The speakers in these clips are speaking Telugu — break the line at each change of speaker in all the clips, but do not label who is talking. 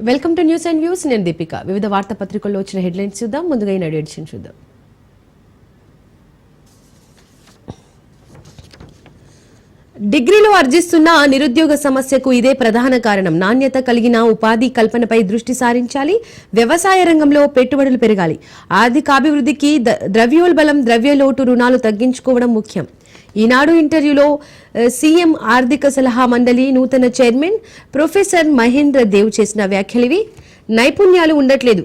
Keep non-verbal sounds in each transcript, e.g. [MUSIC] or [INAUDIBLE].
Welcome to news and views నేను దీపిక. వివిధ వార్తాపత్రికల్లో వచ్చిన హెడ్లైన్స్ చూద్దాం. ముందుగా ఈనాడు ఎడిషన్ చూద్దాం. డిగ్రీలో అర్జిస్తున్న నిరుద్యోగ సమస్యకు ఇదే ప్రధాన కారణం. నాణ్యత కలిగిన ఉపాధి కల్పనపై దృష్టి సారించాలి. వ్యవసాయ రంగంలో పెట్టుబడులు పెరగాలి. ఆర్థికాభివృద్ధికి ద- ద్రవ్యోల్బలం ద్రవ్యలోటు రుణాలు తగ్గించుకోవడం ముఖ్యం. ఈనాడు ఇంటర్వ్యూలో సీఎం ఆర్థిక సలహా మండలి నూతన చైర్మన్ ప్రొఫెసర్ మహేంద్ర దేవ్ చేసిన వ్యాఖ్యలివి నైపుణ్యాలు ఉండట్లేదు.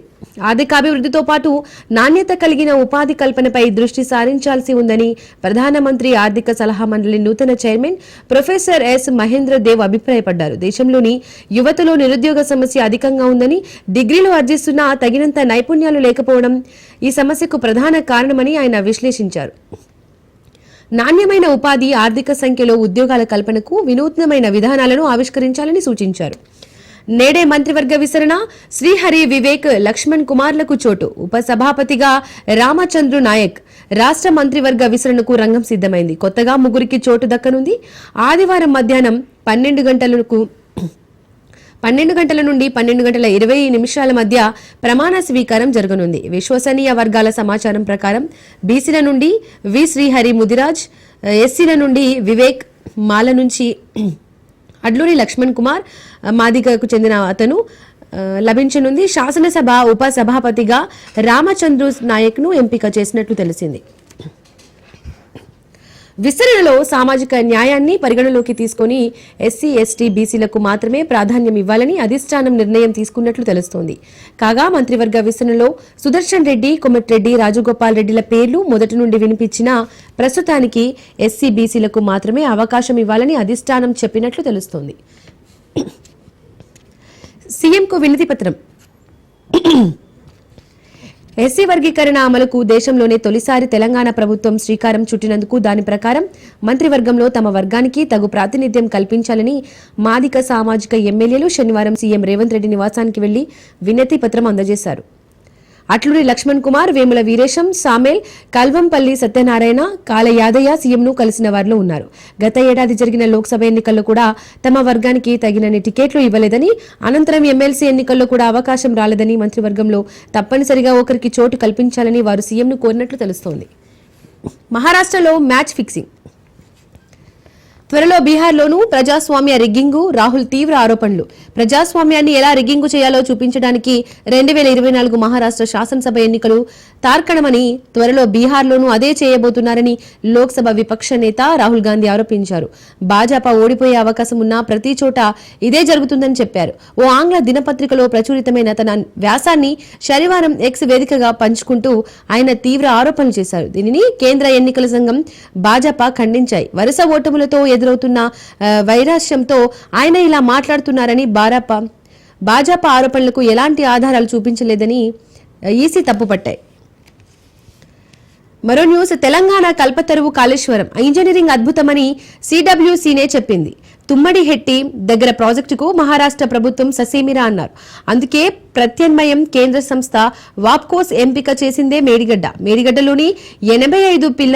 ఆర్థికాభివృద్ధితో పాటు నాణ్యత కలిగిన ఉపాధి కల్పనపై దృష్టి సారించాల్సి ఉందని ప్రధానమంత్రి ఆర్థిక సలహా మండలి నూతన chairman professor S Mahendra Dev అభిప్రాయపడ్డారు. దేశంలోని యువతలో నిరుద్యోగ సమస్య అధికంగా ఉందని డిగ్రీలు అర్జిస్తున్నా తగినంత నైపుణ్యాలు లేకపోవడం ఈ సమస్యకు ప్రధాన కారణమని ఆయన విశ్లేషించారు. నాణ్యమైన ఉపాధి ఆర్థిక సంఖ్యలో ఉద్యోగాల కల్పనకు వినూత్నమైన విధానాలను ఆవిష్కరించాలని సూచించారు. నేడే మంత్రివర్గ విసరణ శ్రీహరి వివేక్ లక్ష్మణ్ కుమార్లకు చోటు. ఉపసభాపతిగా రామచంద్రు నాయక్ రాష్ట్ర మంత్రివర్గ విసరణకు రంగం సిద్ధమైంది. కొత్తగా ముగ్గురికి చోటు దక్కనుంది. ఆదివారం మధ్యాహ్నం పన్నెండు గంటలకు పన్నెండు గంటల నుండి పన్నెండు గంటల ఇరవై నిమిషాల మధ్య ప్రమాణ స్వీకారం జరగనుంది. విశ్వసనీయ వర్గాల సమాచారం ప్రకారం బీసీల నుండి వి. శ్రీహరి ముదిరాజ్ ఎస్సీల నుండి వివేక్ మాల నుంచి [CLEARS THROAT] అడ్లూరి లక్ష్మణ్ కుమార్ మాదిగకు చెందిన అతను లభించనుంది. శాసనసభ ఉప సభాపతిగా రామచంద్రు నాయక్ను ఎంపిక చేసినట్లు తెలిసింది. విస్తరణలో సామాజిక న్యాయాన్ని పరిగణలోకి తీసుకొని ఎస్సీ ఎస్టీ బీసీలకు మాత్రమే ప్రాధాన్యం ఇవ్వాలని అధిష్టానం నిర్ణయం తీసుకున్నట్లు తెలుస్తోంది. కాగా మంత్రివర్గ విస్తరణలో సుదర్శన్ రెడ్డి కొమటిరెడ్డి రాజగోపాల్ రెడ్డిల పేర్లు మొదటి నుండి వినిపించినా ప్రస్తుతానికి ఎస్సీ బీసీలకు మాత్రమే అవకాశం ఇవ్వాలని అధిష్టానం చెప్పినట్లు తెలుస్తోంది. సీఎంకు వినతి పత్రం. ఎస్సీ వర్గీకరణ అమలుకు దేశంలోనే తొలిసారి తెలంగాణ ప్రభుత్వం శ్రీకారం చుట్టినందుకు దాని ప్రకారం మంత్రివర్గంలో తమ వర్గానికి తగు ప్రాతినిధ్యం కల్పించాలని మాదిక సామాజిక ఎమ్మెల్యేలు శనివారం సీఎం రేవంత్ రెడ్డి నివాసానికి వెళ్ళి వినతి పత్రం అందజేశారు. అట్లూరి లక్ష్మణ్ కుమార్ వేముల వీరేశం సామేల్ కల్వంపల్లి సత్యనారాయణ కాల యాదయ్య సీఎంను కలిసిన వారిలో ఉన్నారు. గత ఏడాది జరిగిన లోక్సభ ఎన్నికల్లో కూడా తమ వర్గానికి తగినన్ని టికెట్లు ఇవ్వలేదని అనంతరం ఎమ్మెల్సీ ఎన్నికల్లో కూడా అవకాశం రాలేదని మంత్రివర్గంలో తప్పనిసరిగా ఒకరికి చోటు కల్పించాలని వారు సీఎంను కోరినట్లు తెలుస్తోంది. మహారాష్ట్రలో మ్యాచ్ ఫిక్సింగ్. త్వరలో బీహార్లోనూ ప్రజాస్వామ్య రిగ్గింగు రాహుల్ తీవ్ర ఆరోపణలు. ప్రజాస్వామ్యాన్ని ఎలా రిగ్గింగు చేయాలో చూపించడానికి రెండు వేల ఇరవై నాలుగు మహారాష్ట్ర శాసనసభ ఎన్నికలు తార్కణమని త్వరలో బీహార్లోనూ అదే చేయబోతున్నారని లోక్సభ విపక్ష నేత రాహుల్ గాంధీ ఆరోపించారు. భాజపా ఓడిపోయే అవకాశం ఉన్నా ప్రతి చోట ఇదే జరుగుతుందని చెప్పారు. ఓ ఆంగ్ల దినపత్రికలో ప్రచురితమైన తన వ్యాసాన్ని శనివారం ఎక్స్ వేదికగా పంచుకుంటూ ఆయన తీవ్ర ఆరోపణలు చేశారు. దీనిని కేంద్ర ఎన్నికల సంఘం భాజపా ఖండించాయి. వరుస ఓటములతో ఎదురవుతున్న ఆ, ఆయన ఇలా మాట్లాడుతున్నారని భారపా భాజపా ఆరోపణలకు ఎలాంటి ఆధారాలు చూపించలేదని ఈసీ తప్పుపట్టాయి. మరో న్యూస్ తెలంగాణ కల్పతరువు కాళేశ్వరం ఇంజనీరింగ్ అద్భుతమని సిడబ్ల్యూసీనే చెప్పింది. తుమ్మడి హెట్టి దగ్గర ప్రాజెక్టుకు మహారాష్ట్ర ప్రభుత్వం ససేమిరా అన్నారు. అందుకే ప్రత్యామ్నాయం కేంద్ర సంస్థ వాప్కోస్ ఎంపిక చేసిందే మేడిగడ్డ. మేడిగడ్డలోని ఎనభై ఐదు పిల్ల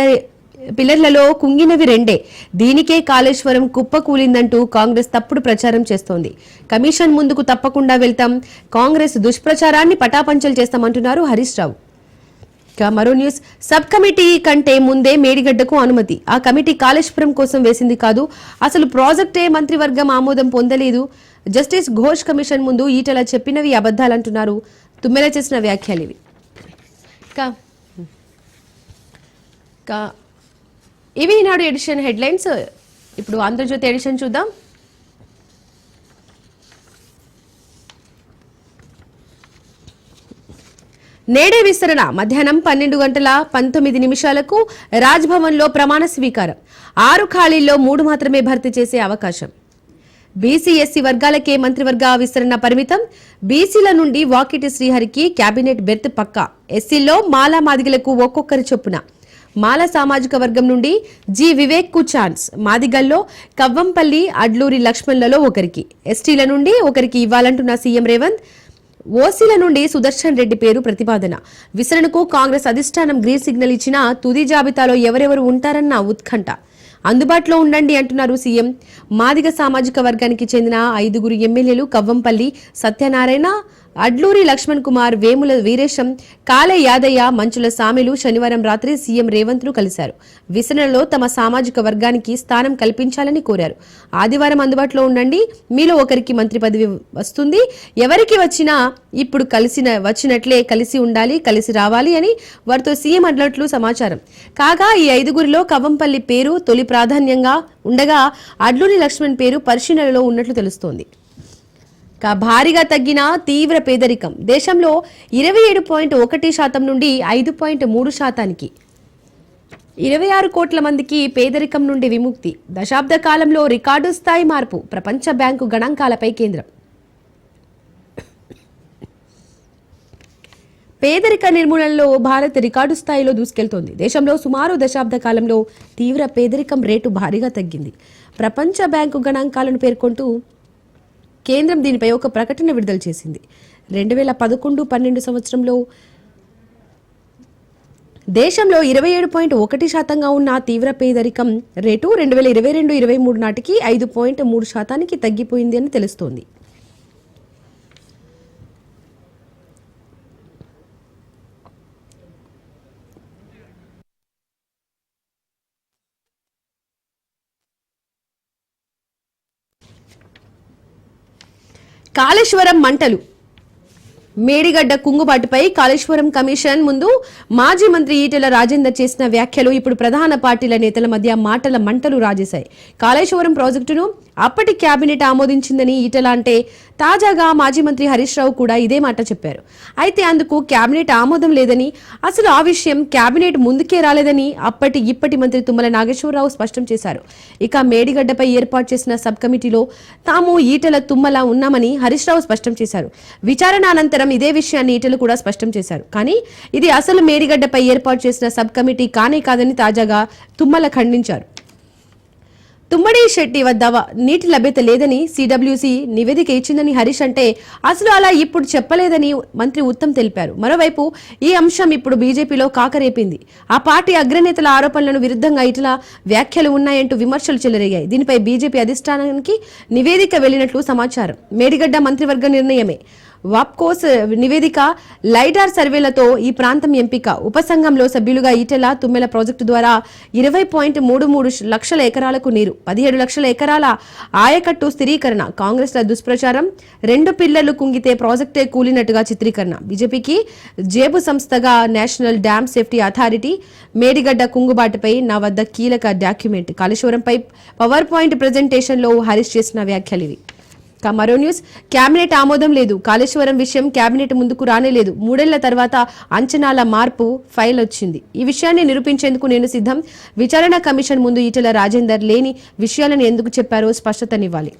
పిల్లర్లలో కుంగినవి రెండే. దీనికే కాళేశ్వరం కుప్ప కూలిందంటూ కాంగ్రెస్ తప్పుడు ప్రచారం చేస్తోంది. కమిషన్ ముందుకు తప్పకుండా వెళ్తాం. కాంగ్రెస్ దుష్ప్రచారాన్ని పటాపంచలు చేస్తామంటున్నారు హరీష్ రావు. మరో న్యూస్. సబ్ కమిటీ కంటే ముందే మేడిగడ్డకు అనుమతి. ఆ కమిటీ కాళేశ్వరం కోసం వేసింది కాదు. అసలు ప్రాజెక్టే మంత్రివర్గం ఆమోదం పొందలేదు. జస్టిస్ ఘోష్ కమిషన్ ముందు ఈటల చెప్పినవి అబద్దాలంటున్నారు తుమ్మెల చేసిన వ్యాఖ్యలు ఇవి. ఇవి ఈనాడు ఎడిషన్ హెడ్లైన్స్. ఇప్పుడు ఆంధ్రజ్యోతి ఎడిషన్ చూద్దాం. నేడే విస్తరణ. మధ్యాహ్నం పన్నెండు గంటల పంతొమ్మిది నిమిషాలకు రాజ్భవన్లో ప్రమాణ స్వీకారం. ఆరు ఖాళీల్లో మూడు మాత్రమే భర్తీ చేసే అవకాశం. బీసీఎస్సీ వర్గాలకే మంత్రివర్గ విస్తరణ పరిమితం. బీసీల నుండి వాకిటి శ్రీహరికి కేబినెట్ బెర్త్ పక్కా. ఎస్సీల్లో మాలా మాదిగలకు ఒక్కొక్కరి చొప్పున. మాల సామాజిక వర్గం నుండి జి వివేక్కు ఛాన్స్. మాదిగల్లో కవ్వంపల్లి అడ్లూరి లక్ష్మణ్లలో ఒకరికి. ఎస్టీల నుండి ఒకరికి ఇవ్వాలంటున్న సీఎం రేవంత్ ఓసీల నుండి సుదర్శన్ రెడ్డి పేరు ప్రతిపాదన. విసరణకు కాంగ్రెస్ అధిష్టానం గ్రీన్ సిగ్నల్ ఇచ్చినా తుది జాబితాలో ఎవరెవరు ఉంటారన్న ఉత్కంఠ. అందుబాటులో ఉండండి అంటున్నారు సీఎం. మాదిగ సామాజిక వర్గానికి చెందిన ఐదుగురు ఎమ్మెల్యేలు కవ్వంపల్లి సత్యనారాయణ అడ్లూరి లక్ష్మణ్ కుమార్ వేముల వీరేశం కాలే యాదయ్య మంచుల సామిలు శనివారం రాత్రి సీఎం రేవంత్ను కలిశారు. విసరణలో తమ సామాజిక వర్గానికి స్థానం కల్పించాలని కోరారు. ఆదివారం అందుబాటులో ఉండండి. మీలో ఒకరికి మంత్రి పదవి వస్తుంది. ఎవరికి వచ్చినా ఇప్పుడు కలిసిన వచ్చినట్లే కలిసి ఉండాలి కలిసి రావాలి అని వారితో సీఎం అన్నట్లు సమాచారం. కాగా ఈ ఐదుగురిలో కవ్వంపల్లి పేరు తొలి ప్రాధాన్యంగా ఉండగా అడ్లూరి లక్ష్మణ్ పేరు పరిశీలనలో ఉన్నట్లు తెలుస్తోంది. భారీగా తగ్గిన తీవ్ర పేదరికం. దేశంలో ఇరవై ఏడు పాయింట్ ఒకటి శాతం నుండి ఐదు పాయింట్ మూడు శాతానికి. ఇరవై ఆరు కోట్ల మందికి పేదరికం నుండి విముక్తి. దశాబ్ద కాలంలో రికార్డు స్థాయి మార్పు. ప్రపంచ బ్యాంకు గణాంకాలపై కేంద్రం. పేదరిక నిర్మూలనలో భారత్ రికార్డు స్థాయిలో దూసుకెళ్తోంది. దేశంలో సుమారు దశాబ్ద కాలంలో తీవ్ర పేదరికం రేటు భారీగా తగ్గింది. ప్రపంచ బ్యాంకు గణాంకాలను పేర్కొంటూ కేంద్రం దీనిపై ఒక ప్రకటన విడుదల చేసింది. రెండు వేల పదకొండు పన్నెండు సంవత్సరంలో దేశంలో ఇరవై ఏడు పాయింట్ ఒకటి శాతంగా ఉన్న తీవ్ర పేదరికం రేటు రెండు వేల ఇరవై రెండు ఇరవై మూడు నాటికి ఐదు పాయింట్ మూడు శాతానికి తగ్గిపోయింది అని తెలుస్తోంది. కాళేశ్వరం మంటలు. మేడిగడ్డ కుంగుబాటుపై కాళేశ్వరం కమిషన్ ముందు మాజీ మంత్రి ఈటెల రాజేందర్ చేసిన వ్యాఖ్యలు ఇప్పుడు ప్రధాన పార్టీల నేతల మధ్య మాటల మంటలు రాజేశాయి. కాళేశ్వరం ప్రాజెక్టును అప్పటి కేబినెట్ ఆమోదించిందని ఈటెల అంటే తాజాగా మాజీ మంత్రి హరీష్ రావు కూడా ఇదే మాట చెప్పారు. అయితే అందుకు కేబినెట్ ఆమోదం లేదని అసలు ఆ విషయం కేబినెట్ ముందుకే రాలేదని అప్పటి ఇప్పటి మంత్రి తుమ్మల నాగేశ్వరరావు స్పష్టం చేశారు. ఇక మేడిగడ్డపై ఏర్పాటు చేసిన సబ్ కమిటీలో తాము ఈటల తుమ్మల ఉన్నామని హరీష్ రావు స్పష్టం చేశారు. విచారణ అనంతరం ఇదే విషయాన్ని ఈటలు కూడా స్పష్టం చేశారు. కానీ ఇది అసలు మేడిగడ్డపై ఏర్పాటు చేసిన సబ్ కమిటీ కానే కాదని తాజాగా తుమ్మల ఖండించారు. తుమ్మడి శెట్టి వద్ద నీటి లభ్యత లేదని సిడబ్ల్యూసి నివేదిక ఇచ్చిందని హరీష్ అంటే అసలు అలా ఇప్పుడు చెప్పలేదని మంత్రి ఉత్తమ్ తెలిపారు. మరోవైపు ఈ అంశం ఇప్పుడు బీజేపీలో కాకరేపింది. ఆ పార్టీ అగ్రనేతల ఆరోపణలను విరుద్ధంగా ఇట్లా వ్యాఖ్యలు ఉన్నాయంటూ విమర్శలు చెలరేగాయి. దీనిపై బీజేపీ అధిష్టానానికి నివేదిక వెళ్ళినట్లు సమాచారం. మేడిగడ్డ మంత్రివర్గ నిర్ణయమే. వాప్కోస్ నివేదిక లైడార్ సర్వేలతో ఈ ప్రాంతం ఎంపిక. ఉపసంఘంలో సభ్యులుగా ఈటెల తుమ్మెల ప్రాజెక్టు ద్వారా ఇరవై పాయింట్ మూడు మూడు లక్షల ఎకరాలకు నీరు పదిహేడు లక్షల ఎకరాల ఆయకట్టు స్థిరీకరణ. కాంగ్రెస్ల దుష్ప్రచారం రెండు పిల్లలు కుంగితే ప్రాజెక్టే కూలినట్టుగా చిత్రీకరణ. బీజేపీకి జేబు సంస్థగా national dam safety authority Medigadda కుంగుబాటుపై నా వద్ద కీలక డాక్యుమెంట్. కాళేశ్వరంపై పవర్ పాయింట్ ప్రజెంటేషన్లో హరీష్ చేసిన వ్యాఖ్యలు ఇవి. మరో న్యూస్. కేబినెట్ ఆమోదం లేదు. కాళేశ్వరం విషయం కేబినెట్ ముందుకు రానే లేదు. మూడేళ్ళ తర్వాత అంచనాల మార్పు ఫైల్ వచ్చింది. ఈ విషయాన్ని నిరూపించేందుకు నేను సిద్ధం. విచారణ కమిషన్ ముందు ఈటెల రాజేందర్ లేని విషయాలను ఎందుకు చెప్పారో స్పష్టతనివ్వాలి.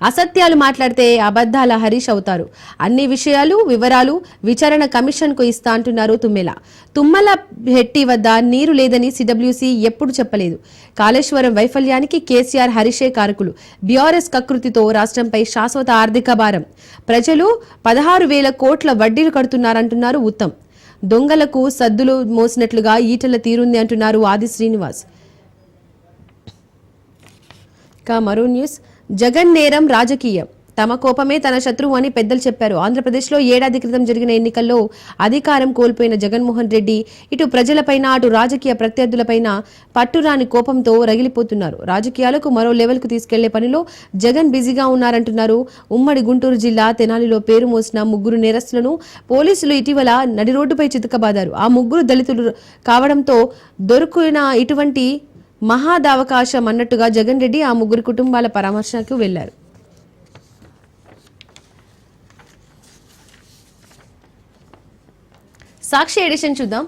అసత్యాలు మాట్లాడితే అబద్ధాల హరీష్ అవుతారు. అన్ని విషయాలు వివరాలు విచారణ కమిషన్కు ఇస్తా అంటున్నారు తుమ్మెల. తుమ్మల హెట్టి వద్ద నీరు లేదని సిడబ్ల్యూసీ ఎప్పుడు చెప్పలేదు. కాళేశ్వరం వైఫల్యానికి కేసీఆర్ హరీషే కారకులు. బీఆర్ఎస్ కకృతితో రాష్ట్రంపై శాశ్వత ఆర్థిక భారం. ప్రజలు పదహారు వేల కోట్ల వడ్డీలు కడుతున్నారంటున్నారు ఉత్తమ్. దొంగలకు సద్దులు మోసినట్లుగా ఈటల తీరుంది అంటున్నారు ఆది శ్రీనివాస్. ఇక మరో న్యూస్. జగన్ నేరం రాజకీయం. తమ కోపమే తన శత్రువు అని పెద్దలు చెప్పారు. ఆంధ్రప్రదేశ్లో ఏడాది క్రితం జరిగిన ఎన్నికల్లో అధికారం కోల్పోయిన జగన్మోహన్ రెడ్డి ఇటు ప్రజలపైన అటు రాజకీయ ప్రత్యర్థులపైన పట్టురాని కోపంతో రగిలిపోతున్నారు. రాజకీయాలకు మరో లెవెల్కు తీసుకెళ్ళే పనిలో జగన్ బిజీగా ఉన్నారంటున్నారు. ఉమ్మడి గుంటూరు జిల్లా తెనాలిలో పేరు మోసిన ముగ్గురు నేరస్తులను పోలీసులు ఇటీవల నడి రోడ్డుపై చితకబాదారు. ఆ ముగ్గురు దళితులు కావడంతో దొరుకున ఇటువంటి మహాదావకాశం అన్నట్టుగా జగన్ రెడ్డి ఆ ముగ్గురు కుటుంబాల పరామర్శకు వెళ్ళారు సాక్షి ఎడిషన్ చూద్దాం.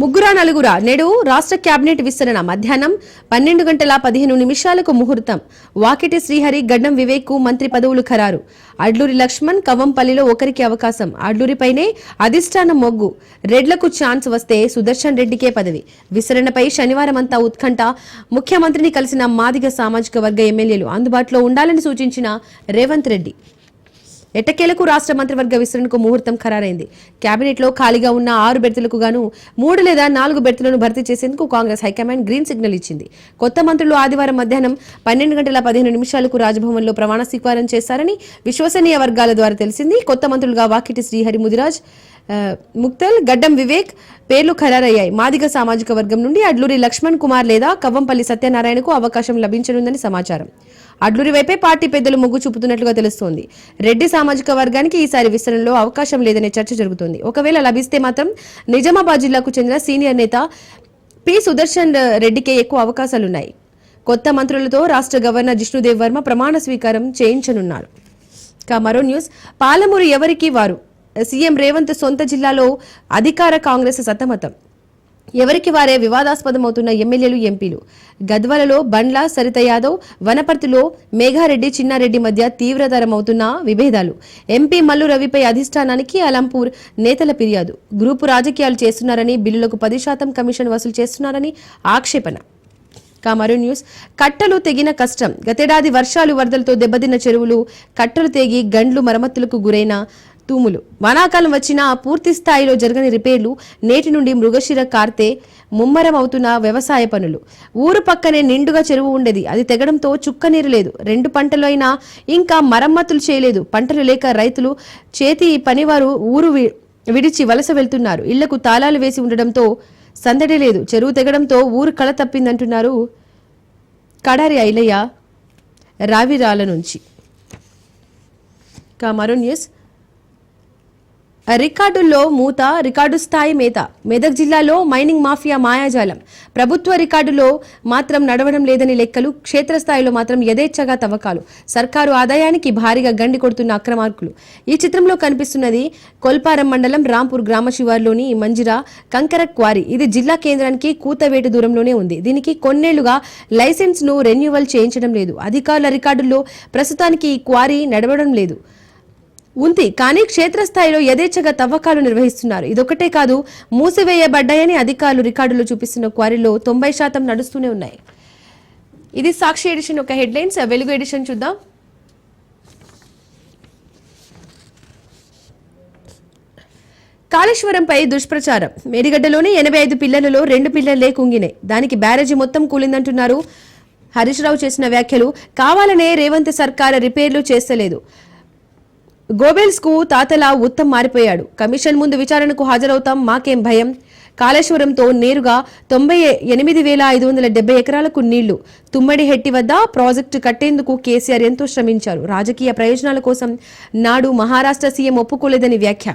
ముగ్గురా నలుగురా? నేడు రాష్ట్ర కేబినెట్ విస్తరణ. మధ్యాహ్నం పన్నెండు గంటల పదిహేను నిమిషాలకు ముహూర్తం. వాకిటి శ్రీహరి గడ్డం వివేక్ మంత్రి పదవులు ఖరారు. అడ్లూరి లక్ష్మణ్ కవంపల్లిలో ఒకరికి అవకాశం. అడ్లూరిపైనే అధిష్టానం మొగ్గు. రెడ్లకు ఛాన్స్ వస్తే సుదర్శన్ రెడ్డికే పదవి. విస్తరణపై శనివారం అంతా ఉత్కంఠ. ముఖ్యమంత్రిని కలిసిన మాదిగ సామాజిక వర్గ ఎమ్మెల్యేలు అందుబాటులో ఉండాలని సూచించిన రేవంత్ రెడ్డి. ఎట్టకేలకు రాష్ట్ర మంత్రివర్గ విస్తరణకు ముహూర్తం ఖరారైంది. కేబినెట్లో ఖాళీగా ఉన్న ఆరు బెర్తులకు గాను మూడు లేదా నాలుగు బెర్తులను భర్తీ చేసేందుకు కాంగ్రెస్ హైకమాండ్ గ్రీన్ సిగ్నల్ ఇచ్చింది. కొత్త మంత్రులు ఆదివారం మధ్యాహ్నం పన్నెండు గంటల పదిహేను నిమిషాలకు రాజ్భవన్లో ప్రమాణ స్వీకారం చేశారని విశ్వసనీయ వర్గాల ద్వారా తెలిసింది. కొత్త మంత్రులుగా వాకిటి శ్రీహరి ముదిరాజ్ ముక్తల్ గడ్డం వివేక్ పేర్లు ఖరారయ్యాయి. మాదిగ సామాజిక వర్గం నుండి అడ్లూరి లక్ష్మణ్ కుమార్ లేదా కవ్వంపల్లి సత్యనారాయణకు అవకాశం లభించనుందని సమాచారం. అడ్లూరి వైపే పార్టీ పెద్దలు మొగ్గు చూపుతున్నట్లుగా తెలుస్తోంది. రెడ్డి సామాజిక వర్గానికి ఈసారి విస్తరణలో అవకాశం లేదనే చర్చ జరుగుతోంది. ఒకవేళ లభిస్తే మాత్రం నిజామాబాద్ జిల్లాకు చెందిన సీనియర్ నేత పి. సుదర్శన్ రెడ్డికే ఎక్కువ అవకాశాలున్నాయి. కొత్త మంత్రులతో రాష్ట్ర గవర్నర్ జిష్ణుదేవ్ వర్మ ప్రమాణ స్వీకారం చేయించనున్నారు. ఇక మరో న్యూస్ పాలమూరు ఎవరికి వారు? సీఎం రేవంత్ సొంత జిల్లాలో అధికార కాంగ్రెస్ సతమతం. ఎవరికి వారే వివాదాస్పదమవుతున్న ఎమ్మెల్యేలు ఎంపీలు. గద్వాలలో బండ్ల సరిత యాదవ్ వనపర్తిలో మేఘారెడ్డి చిన్నారెడ్డి మధ్య తీవ్రతరమవుతున్న విభేదాలు. ఎంపీ మల్లు రవిపై అధిష్టానానికి అలంపూర్ నేతల ఫిర్యాదు. గ్రూపు రాజకీయాలు చేస్తున్నారని బిల్లులకు పది శాతం కమిషన్ వసూలు చేస్తున్నారని ఆక్షేపణ. ఇక న్యూస్. కట్టలు తెగిన కష్టం. గతేడాది వర్షాలు వరదలతో దెబ్బతిన్న చెరువులు కట్టలు తెగి గండ్లు మరమ్మతులకు గురైన తూములు వానాకాలం వచ్చినా పూర్తి స్థాయిలో జరగని రిపేర్లు నేటి నుండి మృగశిర కార్తే ముమ్మరం అవుతున్న వ్యవసాయ పనులు. ఊరు పక్కనే నిండుగా చెరువు ఉండేది. అది తెగడంతో చుక్క నీరు లేదు. రెండు పంటలు అయినా ఇంకా మరమ్మతులు చేయలేదు. పంటలు లేక రైతులు చేతి పనివారు ఊరు విడిచి వలస వెళ్తున్నారు. ఇళ్ళకు తాళాలు వేసి ఉండడంతో సందడి లేదు. చెరువు తెగడంతో ఊరు కళ తప్పిందంటున్నారు కడారి ఐలయ్య రావిరాల నుంచి. ఇక మరో న్యూస్. రికార్డుల్లో మూత రికార్డు స్థాయి మేత. మెదక్ జిల్లాలో మైనింగ్ మాఫియా మాయాజాలం. ప్రభుత్వ రికార్డులో మాత్రం నడవడం లేదని లెక్కలు క్షేత్రస్థాయిలో మాత్రం యథేచ్ఛగా తవ్వకాలు. సర్కారు ఆదాయానికి భారీగా గండి కొడుతున్న అక్రమార్కులు. ఈ చిత్రంలో కనిపిస్తున్నది కొల్పారం మండలం రాంపూర్ గ్రామ శివార్లోని మంజిరా కంకర క్వారీ. ఇది జిల్లా కేంద్రానికి కూతవేటు దూరంలోనే ఉంది. దీనికి కొన్నేళ్ళుగా లైసెన్స్ను రెన్యువల్ చేయించడం లేదు. అధికారుల రికార్డుల్లో ప్రస్తుతానికి ఈ క్వారీ నడవడం లేదు. ఉంది. కానీ క్షేత్రస్థాయిలో యథేచ్ఛగా తవ్వకాలు నిర్వహిస్తున్నారు. ఇదొకటే కాదు మూసివేయబడ్డాయని అధికారులు రికార్డులు చూపిస్తున్న క్వారీలో తొంభై శాతం నడుస్తూనే ఉన్నాయి. ఇది సాక్షి ఎడిషన్ ఒక హెడ్లైన్స్. వెలుగు ఎడిషన్ చూద్దాం. కాళేశ్వరంపై దుష్ప్రచారం. మేడిగడ్డలోని ఎనభై ఐదు పిల్లలలో రెండు పిల్లలే కుంగినాయి. దానికి బ్యారేజీ మొత్తం కూలిందంటున్నారు హరీష్ రావు చేసిన వ్యాఖ్యలు. కావాలనే రేవంత్ సర్కార్ రిపేర్లు చేస్తలేదు. గోబెల్స్కు తాతలా ఉత్తమ్ మారిపోయాడు. కమిషన్ ముందు విచారణకు హాజరవుతాం మాకేం భయం? కాళేశ్వరంతో నేరుగా తొంభై ఎనిమిది వేల ఐదు వందల డెబ్బై ఎకరాలకు నీళ్ళు తుమ్మడి హెట్టి వద్ద ప్రాజెక్టు కట్టేందుకు కేసీఆర్ ఎంతో శ్రమించారు. రాజకీయ ప్రయోజనాల కోసం నాడు మహారాష్ట్ర సీఎం ఒప్పుకోలేదని వ్యాఖ్య.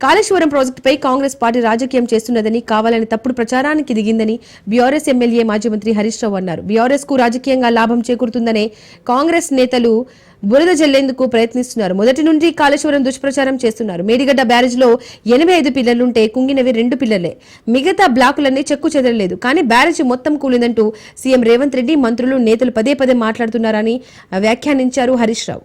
కాళేశ్వరం ప్రాజెక్టుపై కాంగ్రెస్ పార్టీ రాజకీయం చేస్తున్నదని కావాలని తప్పుడు ప్రచారానికి దిగిందని బీఆర్ఎస్ ఎమ్మెల్యే మాజీ మంత్రి హరీష్ రావు అన్నారు. బీఆర్ఎస్కు రాజకీయంగా లాభం చేకూరుతుందనే కాంగ్రెస్ నేతలు బురద జల్లేందుకు ప్రయత్నిస్తున్నారు. మొదటి నుండి కాళేశ్వరం దుష్ప్రచారం చేస్తున్నారు. మేడిగడ్డ బ్యారేజ్లో ఎనభై ఐదు పిల్లలుంటే కుంగినవి రెండు పిల్లలే. మిగతా బ్లాకులన్నీ చెక్కు చెదరలేదు. కానీ బ్యారేజ్ మొత్తం కూలిందంటూ సీఎం రేవంత్ రెడ్డి మంత్రులు నేతలు పదే పదే మాట్లాడుతున్నారని వ్యాఖ్యానించారు హరీష్ రావు.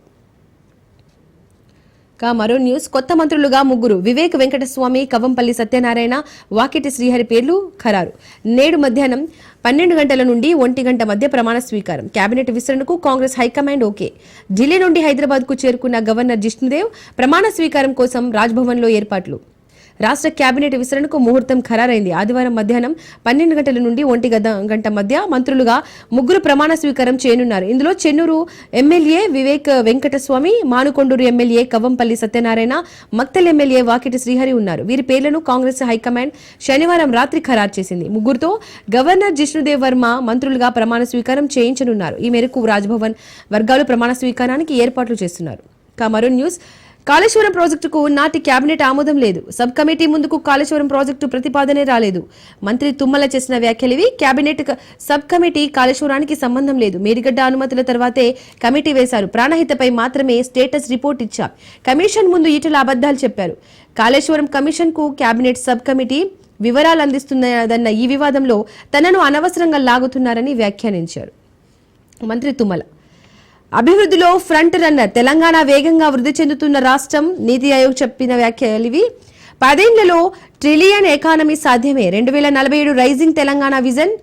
కా మరో న్యూస్. కొత్త మంత్రులుగా ముగ్గురు. వివేక్ వెంకటస్వామి కవంపల్లి సత్యనారాయణ వాకిటి శ్రీహరి పేర్లు ఖరారు. నేడు మధ్యాహ్నం పన్నెండు గంటల నుండి ఒంటి గంట మధ్య ప్రమాణ స్వీకారం. కేబినెట్ విస్తరణకు కాంగ్రెస్ హైకమాండ్ ఓకే. ఢిల్లీ నుండి హైదరాబాద్కు చేరుకున్న గవర్నర్ జిష్ణుదేవ్ ప్రమాణ స్వీకారం కోసం రాజ్భవన్లో ఏర్పాట్లు. రాష్ట్ర కేబినెట్ విస్తరణకు ముహూర్తం ఖరారైంది. ఆదివారం మధ్యాహ్నం పన్నెండు గంటల నుండి ఒంటి గంట మధ్య మంత్రులుగా ముగ్గురు ప్రమాణ స్వీకారం చేయనున్నారు. ఇందులో Chennur MLA Vivek Venkataswamy Manakondur MLA Kavvampalli Satyanarayana Makthal MLA Vakiti Srihari ఉన్నారు. వీరి పేర్లను కాంగ్రెస్ హైకమాండ్ శనివారం రాత్రి ఖరారు చేసింది. ముగ్గురుతో గవర్నర్ జిష్ణుదేవ్ వర్మ మంత్రులుగా ప్రమాణ స్వీకారం చేయించనున్నారు. ఈ మేరకు రాజ్భవన్ వర్గాలు ప్రమాణ స్వీకారానికి ఏర్పాట్లు చేస్తున్నారు. ఇక మరో న్యూస్ కాళేశ్వరం ప్రాజెక్టుకు నాటి కేబినెట్ ఆమోదం లేదు. సబ్ కమిటీ ముందుకు కాళేశ్వరం ప్రాజెక్టు ప్రతిపాదనే రాలేదు. మంత్రి తుమ్మల చేసిన వ్యాఖ్యలివి కేబినెట్ సబ్ కమిటీ కాళేశ్వరానికి సంబంధం లేదు. మేడిగడ్డ అనుమతుల తర్వాతే కమిటీ వేశారు. ప్రాణహితపై మాత్రమే స్టేటస్ రిపోర్ట్ ఇచ్చాం. కమిషన్ ముందు ఈటల అబద్ధాలు చెప్పారు. కాళేశ్వరం కమిషన్కు కేబినెట్ సబ్ కమిటీ వివరాలు అందిస్తున్నదన్న ఈ వివాదంలో తనను అనవసరంగా లాగుతున్నారని వ్యాఖ్యానించారు. మంత్రి తుమ్మల అభివృద్ధిలో ఫ్రంట్ రన్నర్ తెలంగాణ వేగంగా వృద్ధి చెందుతున్న రాష్ట్రం నీతి ఆయోగ్ చెప్పిన వ్యాఖ్యలు ఇవి. పదేళ్ళలో ట్రిలియన్ ఎకానమీ సాధ్యమే. రెండు వేల నలభై ఏడు రైజింగ్ తెలంగాణ విజన్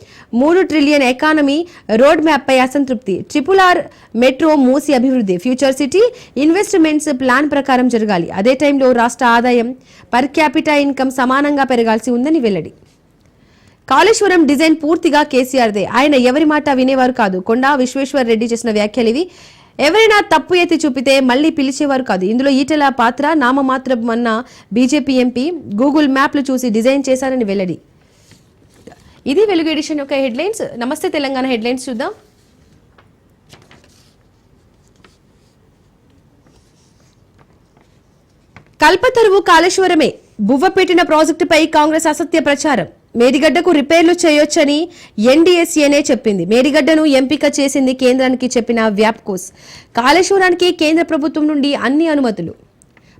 మూడు ట్రిలియన్ ఎకానమీ రోడ్ మ్యాప్ పై అసంతృప్తి. ట్రిపుల్ ఆర్ మెట్రో మూసి అభివృద్ధి. ఫ్యూచర్ సిటీ ఇన్వెస్ట్మెంట్స్ ప్లాన్ ప్రకారం జరగాలి. అదే టైంలో రాష్ట్ర ఆదాయం పర్ క్యాపిటా ఇన్కమ్ సమానంగా పెరగాల్సి ఉందని వెల్లడి. కాళేశ్వరం డిజైన్ పూర్తిగా కేసీఆర్దే. ఆయన ఎవరి మాట వినేవారు కాదు. కొండా విశ్వేశ్వర్ రెడ్డి చేసిన వ్యాఖ్యలు ఇవి. ఎవరైనా తప్పు ఎత్తి చూపితే మళ్ళీ పిలిచేవారు కాదు. ఇందులో ఈటెల పాత్ర నామమాత్రం అన్న బీజేపీ ఎంపీ గూగుల్ మ్యాప్లు చూసి డిజైన్ చేశారని వెల్లడి. ఇది వెలుగు ఎడిషన్ యొక్క హెడ్లైన్స్. నమస్తే తెలంగాణ హెడ్లైన్స్ చూద్దాం. కల్పతరువు కాళేశ్వరమే. బువ్వ పెట్టిన ప్రాజెక్టుపై కాంగ్రెస్ అసత్య ప్రచారం. మేడిగడ్డకు రిపేర్లు చేయొచ్చని ఎన్డీఎస్ఏనే చెప్పింది. మేడిగడ్డను ఎంపిక చేసింది కేంద్రానికి చెప్పిన వ్యాప్కోస్. కాళేశ్వరానికి కేంద్ర ప్రభుత్వం నుండి అన్ని అనుమతులు.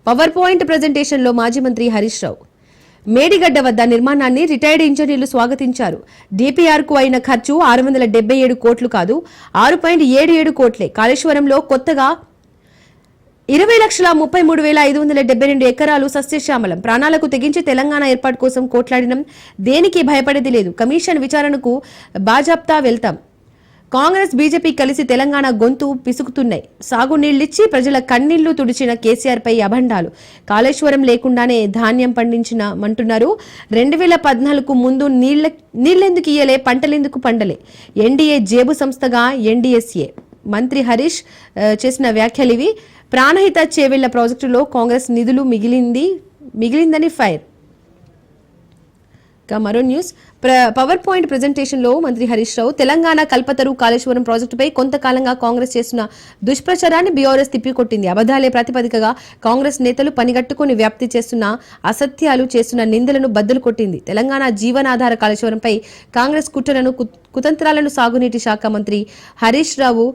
పవర్ పాయింట్ ప్రజెంటేషన్లో మాజీ మంత్రి హరీష్ రావు. మేడిగడ్డ వద్ద నిర్మాణాన్ని రిటైర్డ్ ఇంజనీర్లు స్వాగతించారు. డిపిఆర్కు అయిన ఖర్చు ఆరు వందల డెబ్బై ఏడు కోట్లు కాదు ఆరు పాయింట్ ఏడు ఏడు కోట్లే. కాళేశ్వరంలో కొత్తగా ఇరవై లక్షల ముప్పై మూడు వేల ఐదు వందల డెబ్బై రెండు ఎకరాలు సస్యశ్యామలం. ప్రాణాలకు తెగించి తెలంగాణ ఏర్పాటు కోసం కోట్లాడినం. దేనికి భయపడేది లేదు. కమిషన్ విచారణకు బాజాప్తా వెళ్తాం. కాంగ్రెస్ బీజేపీ కలిసి తెలంగాణ గొంతు పిసుకుతున్నాయి. సాగునీళ్ళిచ్చి ప్రజల కన్నీళ్ళు తుడిచిన కేసీఆర్ పై అభండాలు. కాళేశ్వరం లేకుండానే ధాన్యం పండించిన అంటున్నారు రెండు వేల పద్నాలుగు ముందు నీళ్ళ నీళ్ళెందుకు ఇయ్యలే పంటలెందుకు పండలే? ఎన్డీఏ జేబు సంస్థగా ఎన్డీఎస్ఏ మంత్రి హరీష్ చేసిన వ్యాఖ్యలు ఇవి. ప్రాణహిత చేవెళ్ళ ప్రాజెక్టులో కాంగ్రెస్ నిధులు మిగిలింది మిగిలిందని ఫైర్. మరో న్యూస్. పవర్ పాయింట్ ప్రెజెంటేషన్లో మంత్రి హరీష్ రావు తెలంగాణ కల్పతరు కాళేశ్వరం ప్రాజెక్టుపై కొంతకాలంగా కాంగ్రెస్ చేస్తున్న దుష్ప్రచారాన్ని బీఆర్ఎస్ తిప్పికొట్టింది. అబద్ధాలే ప్రాతిపదికగా కాంగ్రెస్ నేతలు పనిగట్టుకుని వ్యాప్తి చేస్తున్న అసత్యాలు చేస్తున్న నిందలను బద్దలు కొట్టింది. తెలంగాణ జీవనాధార కాళేశ్వరంపై కాంగ్రెస్ కుట్రలను కుతంత్రాలను సాగునీటి శాఖ మంత్రి హరీష్ రావు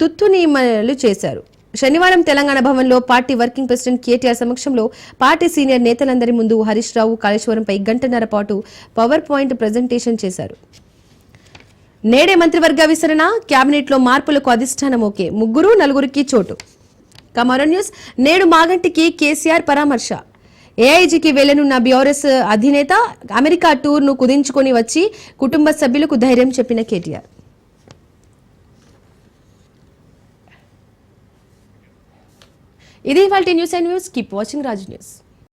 తుత్తు తుత్తునీమలు చేశారు. శనివారం తెలంగాణ భవన్లో పార్టీ వర్కింగ్ ప్రెసిడెంట్ కేటీఆర్ సమక్షంలో పార్టీ సీనియర్ నేతలందరి ముందు హరీష్ రావు కాళేశ్వరంపై గంటన్నర పాటు పవర్ పాయింట్ ప్రజెంటేషన్ చేశారు. నేడే మంత్రివర్గ విస్తరణ కేబినెట్లో మార్పులకు అధిష్టానం ఓకే. ముగ్గురు నలుగురికి చోటు. కమరో న్యూస్ నేడు మాగంటికి కేసీఆర్ పరామర్శ. ఏఐజీకి వెళ్ళనున్న బీఆర్ఎస్ అధినేత అమెరికా టూర్ను కుదించుకొని వచ్చి కుటుంబ సభ్యులకు ధైర్యం చెప్పిన కేటీఆర్. ఇది ఇవాళ news and news keep watching Raj news